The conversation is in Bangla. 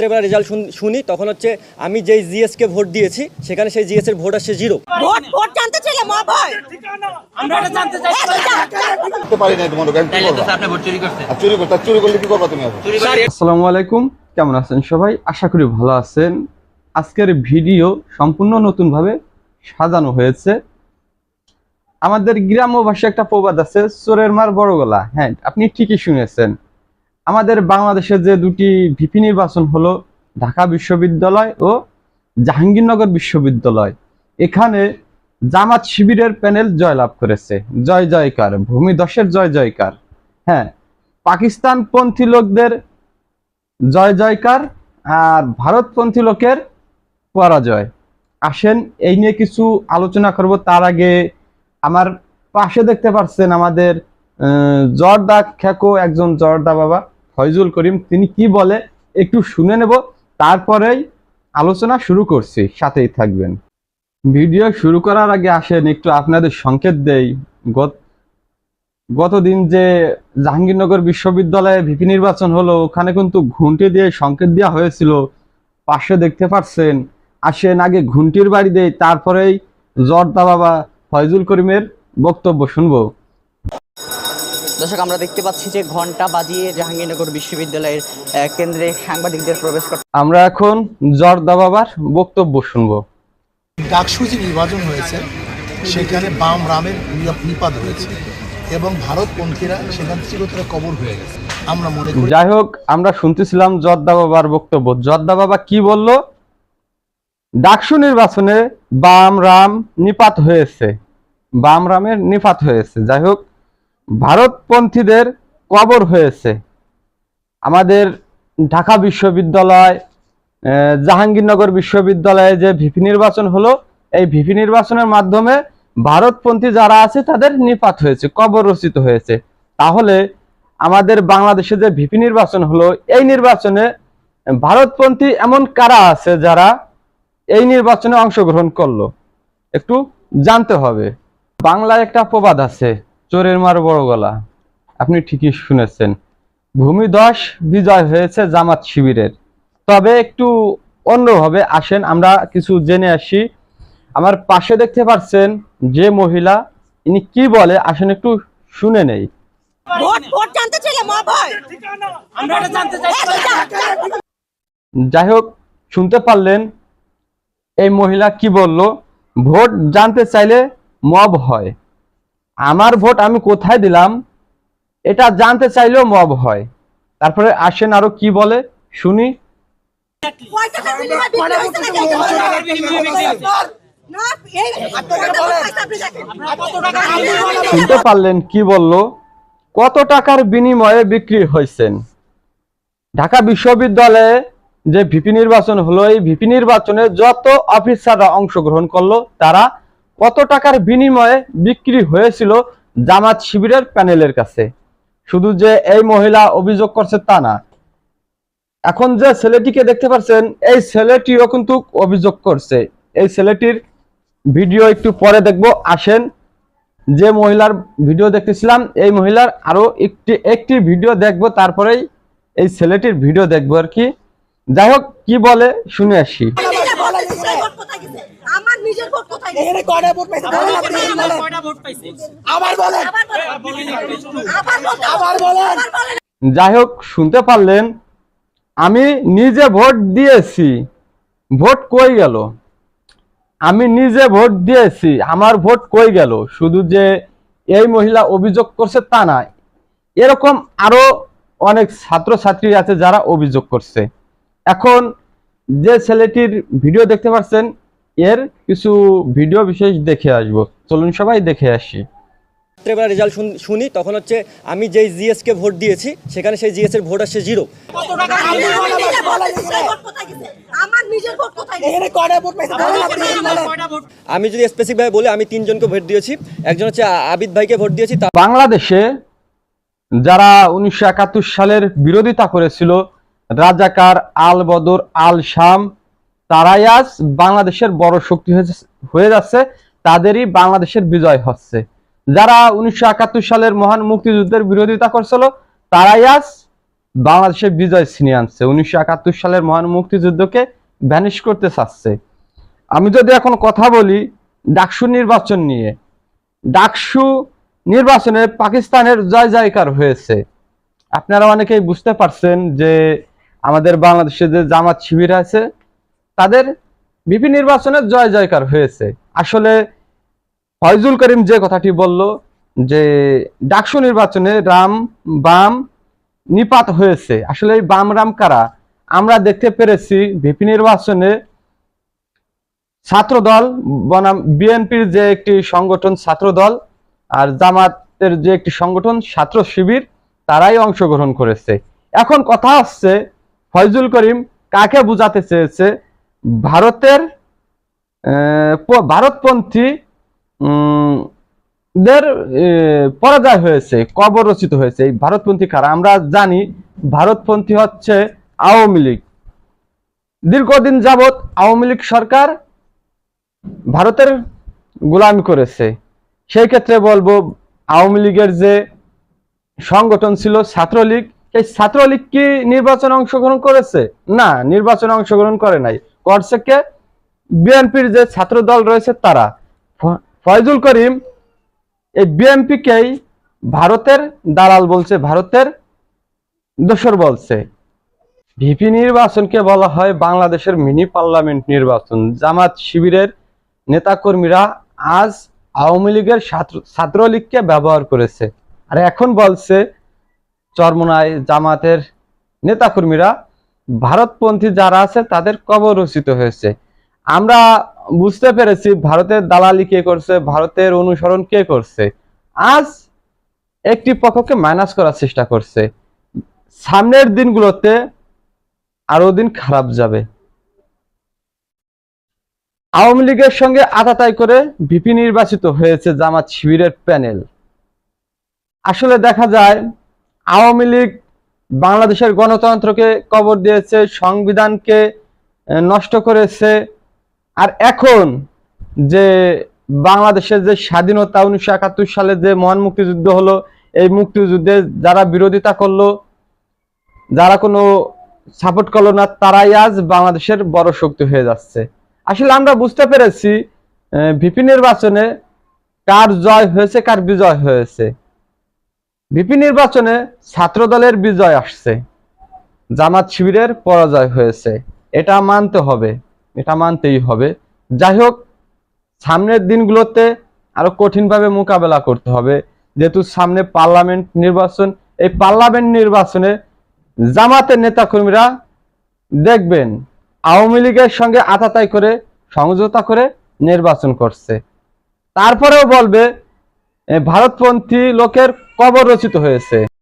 রাত্রেবেলা রেজাল্ট শুনি তখন হচ্ছে আমি যেই জিএস কে ভোট দিয়েছি সেখানে সেই জিএস এর ভোট আসছে জিরো ভোট ভোট জানতে চাইলে মা ভয় আমরা এটা জানতে চাই। করতে পারি না তোমার ওকে তো আপনি ভোট চুরি আর চুরি করতে চুরি করলে কি করবা তুমি আসসালামু আলাইকুম কেমন আছেন সবাই? আশা করি ভালো আছেন। আজকের ভিডিও সম্পূর্ণ নতুনভাবে সাজানো হয়েছে। আমাদের গ্রাম্য ভাষায় একটা প্রবাদ আছে চোরের মার বড় গলা। হ্যাঁ আপনি ঠিকই শুনেছেন। আমাদের বাংলাদেশে যে দুটি ভিপি নির্বাচন হলো, ঢাকা বিশ্ববিদ্যালয় ও জাহাঙ্গীরনগর বিশ্ববিদ্যালয়। এখানে জামাত শিবিরের প্যানেল জয়লাভ করেছে। জয় জয়কার ভূমিদশের জয় জয়কার। হ্যাঁ পাকিস্তানপন্থী লোকদের জয় জয়কার আর ভারতপন্থী লোকের পরাজয়। আসেন, এই নিয়ে কিছু আলোচনা করব। তার আগে আমার পাশে দেখতে পাচ্ছেন আমাদের জর্দা খেকো, একজন জর্দা বাবা। ফয়জুল করিম, তিনি কি বলে একটু শুনে নেব, তারপরেই আলোচনা শুরু করছি, সাথেই থাকবেন। ভিডিও শুরু করার আগে আসেন, একটু আপনাদের সংকেত দেই। গত, গতদিন যে জাহাঙ্গীরনগর বিশ্ববিদ্যালয়ে ভিপি নির্বাচন হলো, ওখানে কিন্তু ঘুঁটি দিয়ে সংকেত দেওয়া হয়েছিল। পাশে দেখতে পাচ্ছেন, আসেন আগে ঘুঁটির বাড়ি দেই, তারপরেই জর্দা বাবা ফয়জুল করিমের বক্তব্য শুনব। দর্শক আমরা দেখতে পাচ্ছি যে ঘণ্টা বাজিয়ে জাহাঙ্গীরনগর বিশ্ববিদ্যালয়ের আহ, কেন্দ্রে সাংবাদিকদের প্রবেশ করতে আমরা এখন জর্দা বাবার বক্তব্য শুনব। ডাকসু যে নির্বাচন হয়েছে সেখানে বাম রামের নিপাত হয়েছে এবং ভারতপন্থীরা সেখান থেকে কবর হয়ে গেছে আমরা মনে করি যাই হোক আমরা শুনতেছিলাম জর্দা বাবার বক্তব্য। জর্দা বাবা কি বলল? ডাকসু নির্বাচনে বাম রাম নিপাত হয়েছে। বাম রামের নিপাত হয়েছে। যাই হোক ভারতপন্থীদের কবর হয়েছে। আমাদের ঢাকা বিশ্ববিদ্যালয় জাহাঙ্গীরনগর বিশ্ববিদ্যালয়ে যে ভিপি নির্বাচন হলো, এই ভিপি নির্বাচনের মাধ্যমে ভারতপন্থী যারা আছে তাদের নিপাত হয়েছে, কবর রচিত হয়েছে। তাহলে আমাদের বাংলাদেশে যে ভিপি নির্বাচন হলো, এই নির্বাচনে ভারতপন্থী এমন কারা আছে যারা এই নির্বাচনে অংশগ্রহণ করল? একটু জানতে হবে। বাংলায় একটা প্রবাদ আছে চোরের মার বড় গলা। আপনি ঠিকই শুনেছেন। ভূমিধস বিজয় হয়েছে জামাত শিবিরের। তবে একটু অন্যভাবে আসেন আমরা কিছু জেনে আসি। আমার পাশে দেখতে পাচ্ছেন যে মহিলা ইনি কি বলে আসেন একটু শুনে নেই। ভোট ভোট জানতে চাইলে মা ভয় আমরা এটা জানতে চাই। যাই হোক শুনতে পারলেন এই মহিলা কি বলল। ভোট জানতে চাইলে মব হয়। আমার ভোট আমি কোথায় দিলাম, এটা জানতে চাইলেও মব হয় তারপরে আসেন আরও কি বলে, শুনি? শুনতে পারলেন কি বলল, কত টাকার বিনিময়ে বিক্রি হয়েছেন ঢাকা বিশ্ববিদ্যালয়ে যে ভিপি নির্বাচন হলো, এই ভিপি নির্বাচনে যত অফিসাররা অংশগ্রহণ করল, তারা কত টাকার বিনিময়ে বিক্রি হয়েছিল জামাত শিবিরের প্যানেলের কাছে? শুধু যে এই মহিলা অভিযোগ করছে তা না। এখন যে ছেলেটিকে দেখতে পাচ্ছেন, এই ছেলেটিও কিন্তু অভিযোগ করছে। এই ছেলেটির ভিডিও একটু পরে দেখব। আসেন, যে মহিলার ভিডিও দেখতেছিলাম, এই মহিলার আরও একটি একটি ভিডিও দেখব, তারপরেই এই ছেলেটির ভিডিও দেখব আর কি। যাই হোক, কি বলে শুনে আসি। নিজের ভোট নিজের ভোট কোথায় গেছে? আমার নিজের ভোট কোথায় গেছে? এখানে কয়টা ভোট পাইছে? বলেন আপনি। কয়টা ভোট পাইছে? আবার বলেন। আবার বলেন। আবার বলতে আবার বলেন। আবার বলেন। যাই হোক শুনতে পারলেন আমি নিজে ভোট দিয়েছি। ভোট কই গেল? আমি নিজে ভোট দিয়েছি আমার ভোট কই গেল? শুধু যে এই মহিলা অভিযোগ করছে তা না এরকম আরও অনেক ছাত্রছাত্রী আছে যারা অভিযোগ করছে। এখন যে ছেলেটির ভিডিও দেখতে পাচ্ছেন এর কিছু ভিডিও বিশেষ দেখে আসব। চলুন সবাই দেখে আসি। রাত্রেবেলা রেজাল্ট শুনি তখন হচ্ছে আমি যেই জিএস কে ভোট দিয়েছি সেখানে সেই জিএস এর ভোট আসছে জিরো আমি যদি স্পেসিফিক ভাবে বলি আমি তিনজনকে ভোট দিয়েছি। একজন হচ্ছে আবিদ ভাইকে ভোট দিয়েছি বাংলাদেশে যারা উনিশশো একাত্তর সালের বিরোধিতা করেছিল রাজাকার আল বদর আল শাম তারাই আজ বাংলাদেশের বড় শক্তি হয়ে যাচ্ছে, তাদেরই বাংলাদেশের বিজয় হচ্ছে। যারা উনিশশো একাত্তর সালের মহান মুক্তিযুদ্ধের বিরোধিতা করছিল, তারাই আজ বাংলাদেশের বিজয় ছিনিয়ে আনছে। উনিশশো একাত্তর সালের মহান মুক্তিযুদ্ধকে ভ্যানিশ করতে চাচ্ছে। আমি যদি এখন কথা বলি ডাকসু নির্বাচন নিয়ে, ডাকসু নির্বাচনে পাকিস্তানের জয় জয়কার হয়েছে। আপনারা অনেকেই বুঝতে পারছেন যে আমাদের বাংলাদেশে যে জামাত শিবির আছে, তাদের বিপি নির্বাচনে জয় জয়কার হয়েছে। আসলে ফয়জুল করিম যে কথাটি বলল যে, ডাকসু নির্বাচনে রাম, বাম, নিপাত হয়েছে। আসলে এই বাম, রাম কারা? আমরা দেখতে পেরেছি ভিপি নির্বাচনে ছাত্রদল বনাম, বিএনপির যে একটি সংগঠন ছাত্রদল আর জামাতের যে একটি সংগঠন ছাত্র শিবির, তারাই অংশগ্রহণ করেছে। এখন কথা হচ্ছে ফয়জুল করিম কাকে বোঝাতে চেয়েছে? ভারতের ভারতপন্থী দের পরাজয় হয়েছে, কবর রচিত হয়েছে এই ভারতপন্থী কারা? আমরা জানি ভারতপন্থী হচ্ছে আওয়ামী লীগ। দীর্ঘদিন যাবৎ আওয়ামী লীগ সরকার ভারতের গোলামি করেছে। সেই ক্ষেত্রে বলব, আওয়ামী লীগের যে সংগঠন ছিল ছাত্রলীগ এই ছাত্রলীগ কি নির্বাচনে অংশগ্রহণ করেছে? না, নির্বাচনে অংশগ্রহণ করে নাই। করছে কে? বিএনপির যে ছাত্র দল রয়েছে তারা। ফয়জুল করিম, এই বিএনপিকেই ভারতের দালাল বলছে, ভারতের দোসর বলছে। ভিপি নির্বাচনকে বলা হয় বাংলাদেশের মিনি পার্লামেন্ট নির্বাচন। জামাত শিবিরের নেতাকর্মীরা আজ আওয়ামী লীগের ছাত্র- ছাত্রলীগকে ব্যবহার করেছে। আর এখন বলছে চরমনায় জামাতের নেতাকর্মীরা ভারতপন্থী যারা আছে, তাদের কবর রচিত হয়েছে। আমরা বুঝতে পেরেছি ভারতের দালালি কে করছে, ভারতের অনুসরণ কে করছে। আজ একটি পক্ষকে মাইনাস করার চেষ্টা করছে। সামনের দিনগুলোতে আরও দিন খারাপ যাবে। আওয়ামী লীগের সঙ্গে আতাতাই করে ভিপি নির্বাচিত হয়েছে জামাত শিবিরের প্যানেল। আসলে দেখা যায় আওয়ামী লীগ বাংলাদেশের গণতন্ত্রকে কবর দিয়েছে, সংবিধানকে নষ্ট করেছে। আর এখন যে বাংলাদেশের যে স্বাধীনতা উনিশশো একাত্তর সালে যে মহান মুক্তিযুদ্ধ হলো, এই মুক্তিযুদ্ধে যারা বিরোধিতা করল, যারা কোনো সাপোর্ট করল না, তারাই আজ বাংলাদেশের বড় শক্তি হয়ে যাচ্ছে। আসলে আমরা বুঝতে পেরেছি ভিপি নির্বাচনে কার জয় হয়েছে, কার বিজয় হয়েছে। ভিপি নির্বাচনে ছাত্র দলের বিজয় আসছে। জামাত শিবিরের পরাজয় হয়েছে। এটা মানতে হবে, এটা মানতেই হবে। যাই হোক, সামনের দিনগুলোতে আরও কঠিনভাবে মোকাবেলা করতে হবে। যেহেতু সামনে পার্লামেন্ট নির্বাচন, এই পার্লামেন্ট নির্বাচনে জামাতের নেতাকর্মীরা দেখবেন আওয়ামী লীগের সঙ্গে আতাতাই করে, সমঝোতা করে নির্বাচন করছে। তারপরেও বলবে ভারতপন্থী লোকের কবর রচিত হয়েছে।